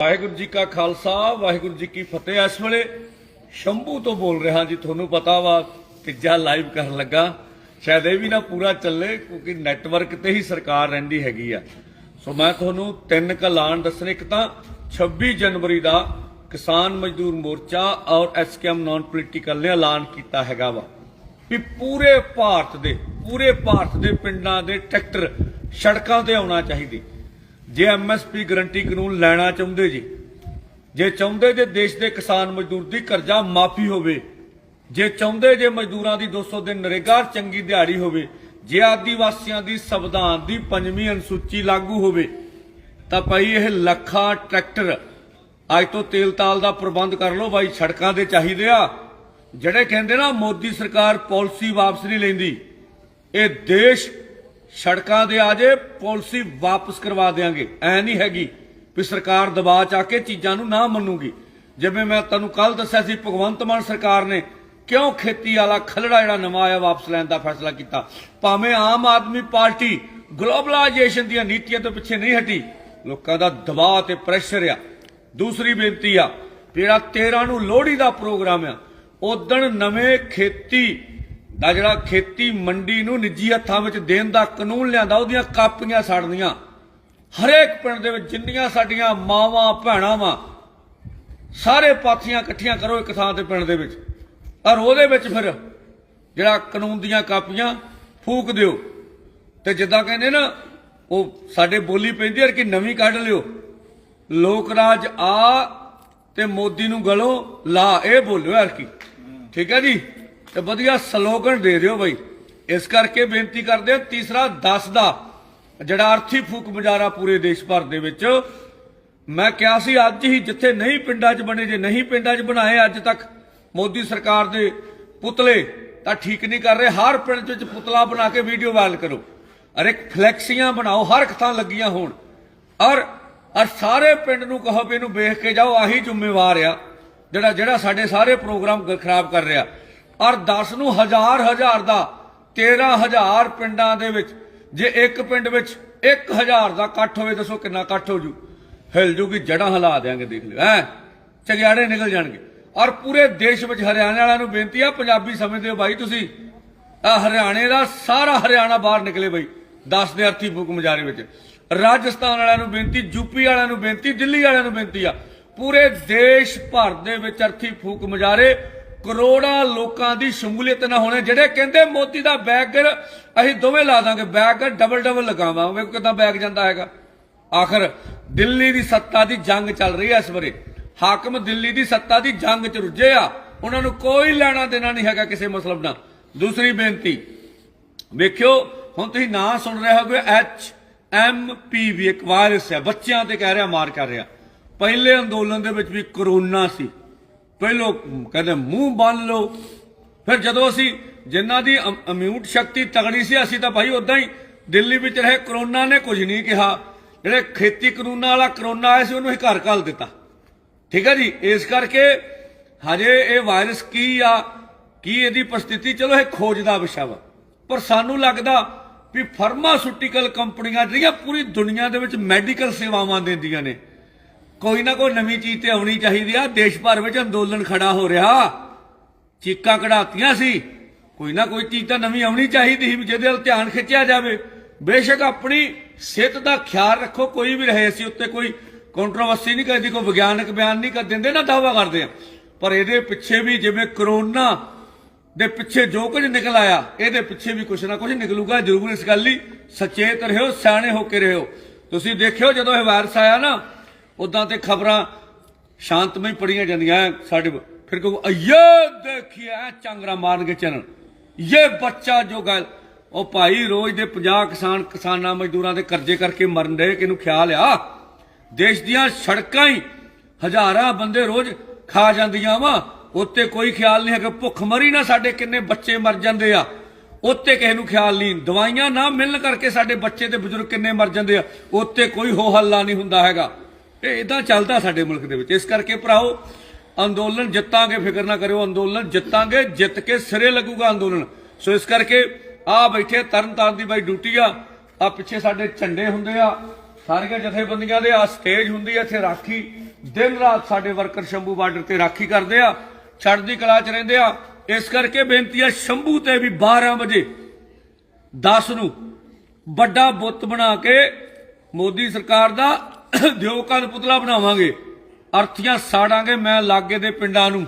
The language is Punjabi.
ਵਾਹਿਗੁਰੂ ਜੀ ਕਾ ਖਾਲਸਾ, ਵਾਹਿਗੁਰੂ ਜੀ ਕੀ ਫਤਿਹ। ਇਸ ਵੇਲੇ ਸ਼ੰਭੂ ਤੋਂ ਬੋਲ ਰਿਹਾ ਜੀ, ਤੁਹਾਨੂੰ ਪਤਾ ਵਾ, ਤੀਜਾ ਲਾਈਵ ਕਰਨ ਲੱਗਾ। ਸ਼ਾਇਦ ਇਹ ਵੀ ਨਾ ਪੂਰਾ ਚੱਲੇ, ਕਿਉਂਕਿ ਨੈਟਵਰਕ ਤੇ ਹੀ ਸਰਕਾਰ ਰਹਿੰਦੀ ਹੈਗੀ ਆ। ਸੋ ਮੈਂ ਤੁਹਾਨੂੰ ਤਿੰਨ ਕਲਾਨ ਦੱਸਣੇ, ਇੱਕ ਤਾਂ 26 ਜਨਵਰੀ ਦਾ ਕਿਸਾਨ ਮਜ਼ਦੂਰ ਮੋਰਚਾ ਔਰ ਐਸਕੇਐਮ ਨਾਨ ਪੋਲੀਟੀਕਲ ਨੇ ਐਲਾਨ ਕੀਤਾ ਹੈਗਾ ਵਾ ਵੀ ਪੂਰੇ ਭਾਰਤ ਦੇ, ਪੂਰੇ ਭਾਰਤ ਦੇ ਪਿੰਡਾਂ ਦੇ ਟਰੈਕਟਰ ਸੜਕਾਂ ਤੇ ਆਉਣਾ ਚਾਹੀਦੇ। ਜੇ ਐਮਐਸਪੀ ਗਰੰਟੀ ਕਾਨੂੰਨ ਲੈਣਾ ਚਾਹੁੰਦੇ ਜੀ, ਜੇ ਚਾਹੁੰਦੇ ਜੇ ਦੇਸ਼ ਦੇ ਕਿਸਾਨ ਮਜ਼ਦੂਰ ਦੀ ਕਰਜ਼ਾ ਮਾਫੀ ਹੋਵੇ, ਜੇ ਚਾਹੁੰਦੇ ਜੇ ਮਜ਼ਦੂਰਾਂ ਦੀ 200 ਦਿਨ ਨਰੇਗਾ ਚੰਗੀ ਦਿਹਾੜੀ ਹੋਵੇ, ਜੇ ਆਦੀਵਾਸੀਆਂ ਦੀ ਸੰਵਿਧਾਨ ਦੀ ਪੰਜਵੀਂ ਅਨੁਸੂਚੀ ਲਾਗੂ ਹੋਵੇ, ਤਾਂ ਭਾਈ ਇਹ ਲੱਖਾਂ ਟਰੈਕਟਰ ਅੱਜ ਤੋਂ ਤੇਲ ਤਾਲ ਦਾ ਪ੍ਰਬੰਧ ਕਰ ਲਓ ਭਾਈ ਸੜਕਾਂ ਦੇ ਚਾਹੀਦੇ ਆ। ਜਿਹੜੇ ਕਹਿੰਦੇ ਨਾ ਮੋਦੀ ਸਰਕਾਰ ਪਾਲਿਸੀ ਵਾਪਸ ਨਹੀਂ ਲੈਂਦੀ, ਇਹ ਦੇਸ਼ ਸੜਕਾਂ ਦੇ ਆ ਜੇ ਪਾਲਿਸੀ ਵਾਪਸ ਕਰਵਾ ਦੇਾਂਗੇ ਐ ਨਹੀਂ ਹੈਗੀ ਵੀ ਸਰਕਾਰ ਦਬਾਅ ਚ ਆ ਕੇ ਚੀਜ਼ਾਂ ਨੂੰ ਨਾ ਮੰਨੂਗੀ। ਜਿਵੇਂ ਮੈਂ ਤੁਹਾਨੂੰ ਕੱਲ ਦੱਸਿਆ ਸੀ, ਭਗਵੰਤ ਮਾਨ ਸਰਕਾਰ ਨੇ ਕਿਉਂ ਖੇਤੀ ਵਾਲਾ ਖਲੜਾ ਜਿਹੜਾ ਨਵਾਂ ਆਇਆ ਵਾਪਸ ਲੈਣ ਦਾ ਫੈਸਲਾ ਕੀਤਾ? ਭਾਵੇਂ ਆਮ ਆਦਮੀ ਪਾਰਟੀ ਗਲੋਬਲਾਈਜੇਸ਼ਨ ਦੀਆਂ ਨੀਤੀਆਂ ਤੋਂ ਪਿੱਛੇ ਨਹੀਂ ਹਟੀ, ਲੋਕਾਂ ਦਾ ਦਬਾਅ ਤੇ ਪ੍ਰੈਸ਼ਰ ਆ। ਦੂਸਰੀ ਬੇਨਤੀ ਆ, ਜਿਹੜਾ 13 ਨੂੰ ਲੋਹੜੀ ਦਾ ਪ੍ਰੋਗਰਾਮ ਆ ਉਦਣ ਨਵੇਂ ਖੇਤੀ ਦਾ ਜਿਹੜਾ ਖੇਤੀ ਮੰਡੀ ਨੂੰ ਨਿੱਜੀ ਹੱਥਾਂ ਵਿੱਚ ਦੇਣ ਦਾ ਕਾਨੂੰਨ ਲਿਆਂਦਾ, ਉਹਦੀਆਂ ਕਾਪੀਆਂ ਸਾੜਨੀਆਂ। ਹਰੇਕ ਪਿੰਡ ਦੇ ਵਿੱਚ ਜਿੰਨੀਆਂ ਸਾਡੀਆਂ ਮਾਵਾਂ, ਭੈਣਾਂ ਵਾਂ, ਸਾਰੇ ਪਾਥੀਆਂ ਇਕੱਠੀਆਂ ਕਰੋ ਇੱਕ ਥਾਂ ਤੇ ਪਿੰਡ ਦੇ ਵਿੱਚ। ਔਰ ਉਹਦੇ ਵਿੱਚ ਫਿਰ ਜਿਹੜਾ ਕਾਨੂੰਨ ਦੀਆਂ ਕਾਪੀਆਂ ਫੂਕ ਦਿਓ। ਤੇ ਜਿੱਦਾਂ ਕਹਿੰਦੇ ਨਾ, ਉਹ ਸਾਡੇ ਬੋਲੀ ਪੈਂਦੀ ਹੈ ਕਿ ਨਵੀਂ ਕੱਢ ਲਿਓ। ਲੋਕ ਰਾਜ ਆ ਤੇ ਮੋਦੀ ਨੂੰ ਗਲੋ ਲਾ, ਇਹ ਬੋਲਿਓ ਯਾਰ ਕੀ ਠੀਕ ਹੈ ਜੀ? ਤੇ ਵਧੀਆ ਸਲੋਗਨ ਦੇ ਦਿਓ ਬਈ। ਇਸ ਕਰਕੇ ਬੇਨਤੀ ਕਰਦੇ ਹਾਂ, ਤੀਸਰਾ 10 ਦਾ ਜਿਹੜਾ ਅਰਥੀ ਫੂਕ ਮੁਜ਼ਾਹਰਾ ਪੂਰੇ ਦੇਸ਼ ਭਰ ਦੇ ਵਿੱਚ, ਮੈਂ ਕਿਹਾ ਸੀ ਅੱਜ ਹੀ ਜਿੱਥੇ ਨਹੀਂ ਪਿੰਡਾਂ 'ਚ ਬਣੇ, ਜੇ ਨਹੀਂ ਪਿੰਡਾਂ 'ਚ ਬਣਾਏ ਅੱਜ ਤੱਕ ਮੋਦੀ ਸਰਕਾਰ ਦੇ ਪੁਤਲੇ, ਤਾਂ ਠੀਕ ਨਹੀਂ ਕਰ ਰਹੇ। ਹਰ ਪਿੰਡ ਵਿੱਚ ਪੁਤਲਾ ਬਣਾ ਕੇ ਵੀਡੀਓ ਵਾਇਰਲ ਕਰੋ। ਅਰੇ ਫਲੈਕਸੀਆਂ ਬਣਾਓ, ਹਰ ਇੱਕ ਥਾਂ ਲੱਗੀਆਂ ਹੋਣ। ਔਰ ਔਰ ਸਾਰੇ ਪਿੰਡ ਨੂੰ ਕਹੋ ਵੀ ਇਹਨੂੰ ਵੇਖ ਕੇ ਜਾਓ, ਆਹੀ ਜ਼ਿੰਮੇਵਾਰ ਆ, ਜਿਹੜਾ ਜਿਹੜਾ ਸਾਡੇ ਸਾਰੇ ਪ੍ਰੋਗਰਾਮ ਖਰਾਬ ਕਰ ਰਿਹਾ। ਔਰ 10 ਨੂੰ ਹਜ਼ਾਰ ਹਜ਼ਾਰ ਦਾ 13000 ਪਿੰਡਾਂ ਦੇ ਵਿੱਚ, ਜੇ ਇੱਕ ਪਿੰਡ ਵਿੱਚ 1000 ਦਾ ਇਕੱਠ ਹੋਵੇ, ਦੱਸੋ ਕਿੰਨਾ ਇਕੱਠ ਹੋ ਜੂ? ਹਿਲ ਜੂਗੀ ਜੜਾਂ ਹਿਲਾ ਦੇਾਂਗੇ ਦੇਖ ਲਿਓ ਐ ਚਗਿਆੜੇ ਨਿਕਲ ਜਾਣਗੇ। ਔਰ ਪੂਰੇ ਦੇਸ਼ ਵਿੱਚ ਹਰਿਆਣੇ ਵਾਲਿਆਂ ਨੂੰ ਬੇਨਤੀ ਆ, ਪੰਜਾਬੀ ਸਮਝਦੇ ਹੋ ਬਾਈ ਤੁਸੀਂ। ਆ ਹਰਿਆਣੇ ਦਾ ਸਾਰਾ ਹਰਿਆਣਾ ਬਾਹਰ ਨਿਕਲੇ ਬਾਈ 10 ਦੇ ਅਰਥੀ ਫੂਕ ਮੁਜ਼ਾਰੇ ਵਿੱਚ। ਰਾਜਸਥਾਨ ਵਾਲਿਆਂ ਨੂੰ ਬੇਨਤੀ ਯੂਪੀ ਵਾਲਿਆਂ ਨੂੰ ਬੇਨਤੀ, ਦਿੱਲੀ ਵਾਲਿਆਂ ਨੂੰ ਬੇਨਤੀ ਆ। ਪੂਰੇ ਦੇਸ਼ ਭਰ ਦੇ ਵਿੱਚ ਅਰਥੀ ਫੂਕ ਮਜ਼ਾਰੇ ਕਰੋੜਾਂ ਲੋਕਾਂ ਦੀ ਸ਼ਮੂਲੀਅਤ ਨਾ ਹੋਣੇ, ਜਿਹੜੇ ਕਹਿੰਦੇ ਮੋਦੀ ਦਾ ਬੈਗ ਅਸੀਂ ਦੋਵੇਂ ਲਾ ਦਾਂਗੇ। ਬੈਗ ਡਬਲ ਡਬਲ ਲਗਾਵਾਂਗੇ। ਕਿਦਾਂ ਬੈਗ ਜਾਂਦਾ ਹੈਗਾ। ਆਖਰ ਦਿੱਲੀ ਦੀ ਸੱਤਾ ਦੀ ਜੰਗ ਚੱਲ ਰਹੀ ਹੈ ਇਸ ਵੇਲੇ ਹਾਕਮ ਦਿੱਲੀ ਦੀ ਸੱਤਾ ਦੀ ਜੰਗ ਚ ਰੁੱਝੇ ਆ। ਉਹਨਾਂ ਨੂੰ ਕੋਈ ਲੈਣਾ ਦੇਣਾ ਨਹੀਂ ਹੈਗਾ ਕਿਸੇ ਮਸਲਬ ਨਾਲ। ਦੂਸਰੀ ਬੇਨਤੀ, ਵੇਖਿਓ, ਹੁਣ ਤੁਸੀਂ ਨਾਂ ਸੁਣ ਰਹੇ ਹੋਗੇ ਐਚ ਐਮ ਪੀ ਵੀ ਇੱਕ ਵਾਇਰਸ ਹੈ। ਬੱਚਿਆਂ ਤੇ ਕਹਿ ਰਿਹਾ, ਮਾਰ ਕਰ ਰਿਹਾ। ਪਹਿਲੇ ਅੰਦੋਲਨ ਦੇ ਵਿੱਚ ਵੀ ਕਰੋਨਾ ਸੀ। ਪਹਿਲੋ ਕਹਿੰਦੇ ਮੂੰਹ ਬੰਨ ਲਓ। ਫਿਰ ਜਦੋਂ ਅਸੀਂ ਜਿਨ੍ਹਾਂ ਦੀ ਇਮਿਊਨ ਸ਼ਕਤੀ ਤਗੜੀ ਸੀ, ਅਸੀਂ ਤਾਂ ਭਾਈ ਉਦਾਂ ਹੀ ਦਿੱਲੀ ਵਿੱਚ ਰਹੇ, ਕਰੋਨਾ ਨੇ ਕੁਝ ਨਹੀਂ ਕਿਹਾ। ਜਿਹੜੇ ਖੇਤੀ ਕਾਨੂੰਨਾਂ ਵਾਲਾ ਕਰੋਨਾ ਆਇਆ ਸੀ, ਉਹਨੂੰ ਹੀ ਘਰ ਘੱਲ ਦਿੱਤਾ। ਠੀਕ ਹੈ ਜੀ? ਇਸ ਕਰਕੇ ਹਜੇ ਇਹ ਵਾਇਰਸ ਕੀ ਆ, ਕੀ ਇਹਦੀ ਪ੍ਰਸਥਿਤੀ, ਚਲੋ ਇਹ ਖੋਜ ਦਾ ਵਿਸ਼ਾ ਵਾ। ਪਰ ਸਾਨੂੰ ਲੱਗਦਾ ਵੀ ਫਾਰਮਾਸਿਊਟੀਕਲ ਕੰਪਨੀਆਂ ਜਿਹੜੀਆਂ ਪੂਰੀ ਦੁਨੀਆ ਦੇ ਵਿੱਚ ਮੈਡੀਕਲ ਸੇਵਾਵਾਂ ਦਿੰਦੀਆਂ ਨੇ ਕੋਈ ਨਾ ਕੋਈ ਨਵੀਂ ਚੀਜ਼ ਤੇ ਆਉਣੀ ਚਾਹੀਦੀ ਆ। ਦੇਸ਼ ਭਰ ਵਿੱਚ ਅੰਦੋਲਨ ਖੜਾ ਹੋ ਰਿਹਾ। ਚੀਕਾਂ ਕਢਾਤੀਆਂ ਸੀ। ਕੋਈ ਨਾ ਕੋਈ ਚੀਜ਼ ਤਾਂ ਨਵੀਂ ਆਉਣੀ ਚਾਹੀਦੀ ਸੀ ਜਿਹਦੇ ਵੱਲ ਧਿਆਨ ਖਿੱਚਿਆ ਜਾਵੇ। ਬੇਸ਼ੱਕ ਆਪਣੀ ਸਿਹਤ ਦਾ ਖਿਆਲ ਰੱਖੋ। ਕੋਈ ਵੀ ਰਹੇ ਸੀ ਉੱਤੇ ਕੋਈ ਕੰਟਰੋਵਰਸੀ ਨਹੀਂ ਕਰਦੀ, ਕੋਈ ਵਿਗਿਆਨਕ ਬਿਆਨ ਨਹੀਂ ਕਰ ਦਿੰਦੇ, ਨਾ ਦਾਵਾ ਕਰਦੇ ਆ। ਪਰ ਇਹਦੇ ਪਿੱਛੇ ਵੀ ਜਿਵੇਂ ਕਰੋਨਾ ਦੇ ਪਿੱਛੇ ਜੋ ਕੁਝ ਨਿਕਲ ਆਇਆ, ਇਹਦੇ ਪਿੱਛੇ ਵੀ ਕੁਝ ਨਾ ਕੁਝ ਨਿਕਲੂਗਾ। ਜ਼ਰੂਰ ਇਸ ਗੱਲ ਲਈ ਸਚੇਤ ਰਹੋ, ਸਿਆਣੇ ਹੋ ਕੇ ਰਹੋ। ਤੁਸੀਂ ਦੇਖਿਓ ਜਦੋਂ ਇਹ ਵਾਇਰਸ ਆਇਆ ਨਾ ਉਦਾਂ ਤੇ ਖਬਰਾਂ ਸ਼ਾਂਤਮਈ ਪੜੀਆਂ ਜਾਂਦੀਆਂ ਐਂ ਸਾਡੇ ਫਿਰ ਕਹੋ, ਅਯੇ ਦੇਖੀਏ ਚੰਗਰਾ ਮਾਰਨਗੇ ਚੈਨਲ ਇਹ ਬੱਚਾ ਜੋ ਗੱਲ ਉਹ ਭਾਈ ਰੋਜ਼ ਦੇ 50 ਕਿਸਾਨ ਕਿਸਾਨਾਂ ਮਜ਼ਦੂਰਾਂ ਦੇ ਕਰਜ਼ੇ ਕਰਕੇ ਮਰਨ ਦੇ ਕਿਹਨੂੰ ਖਿਆਲ ਆ? ਦੇਸ਼ ਦੀਆਂ ਸੜਕਾਂ ਹੀ ਹਜ਼ਾਰਾਂ ਬੰਦੇ ਰੋਜ਼ ਖਾ ਜਾਂਦੀਆਂ ਵਾ। ਉੱਤੇ ਕੋਈ ਖਿਆਲ ਨਹੀਂ ਹੈ ਕਿ ਭੁੱਖ ਮਰੀ ਨਾ ਸਾਡੇ ਕਿੰਨੇ ਬੱਚੇ ਮਰ ਜਾਂਦੇ ਆ। ਉੱਤੇ ਕਿਸੇ ਨੂੰ ਖਿਆਲ ਨਹੀਂ, ਦਵਾਈਆਂ ਨਾ ਮਿਲਣ ਕਰਕੇ ਸਾਡੇ ਬੱਚੇ ਤੇ ਬਜ਼ੁਰਗ ਕਿੰਨੇ ਮਰ ਜਾਂਦੇ ਆ। ਉੱਤੇ ਕੋਈ ਹੋ ਹੱਲਾ ਨਹੀਂ ਹੁੰਦਾ ਹੈਗਾ। ਇਹ ਇਦਾਂ ਚੱਲਦਾ ਸਾਡੇ ਮੁਲਕ ਦੇ ਵਿੱਚ। ਇਸ ਕਰਕੇ ਭਰਾਓ, ਅੰਦੋਲਨ ਜਿੱਤਾਂਗੇ, ਫਿਕਰ ਨਾ ਕਰਿਓ, ਅੰਦੋਲਨ ਜਿੱਤਾਂਗੇ, ਜਿੱਤ ਕੇ ਸਿਰੇ ਲੱਗੂਗਾ ਅੰਦੋਲਨ। ਸੋ ਇਸ ਕਰਕੇ ਆ ਬੈਠੇ ਤਰਨ ਦੀ ਬਾਈ ਡਿਊਟੀ ਆ। ਆ ਪਿੱਛੇ ਸਾਡੇ ਝੰਡੇ ਹੁੰਦੇ ਆ, ਸਾਰੀਆਂ ਜਥੇਬੰਦੀਆਂ ਦੇ, ਆ ਸਟੇਜ ਹੁੰਦੀ ਹੈ ਇੱਥੇ ਰਾਖੀ। ਦਿਨ ਰਾਤ ਸਾਡੇ ਵਰਕਰ ਸ਼ੰਭੂ ਬਾਰਡਰ ਤੇ ਰਾਖੀ ਕਰਦੇ ਆ, ਚੜ੍ਹਦੀ ਕਲਾ ਚ ਰਹਿੰਦੇ ਆ। ਇਸ ਕਰਕੇ ਬੇਨਤੀ ਆ, ਸ਼ੰਭੂ ਤੇ ਵੀ 12 ਵਜੇ 10 ਨੂੰ ਵੱਡਾ ਬੁੱਤ ਬਣਾ ਕੇ ਮੋਦੀ ਸਰਕਾਰ ਦਾ ਦਿਓ ਕੰਨ ਪੁਤਲਾ ਬਣਾਵਾਂਗੇ। ਅਰਥੀਆਂ ਸਾੜਾਂਗੇ ਮੈਂ ਲਾਗੇ ਦੇ ਪਿੰਡਾਂ ਨੂੰ।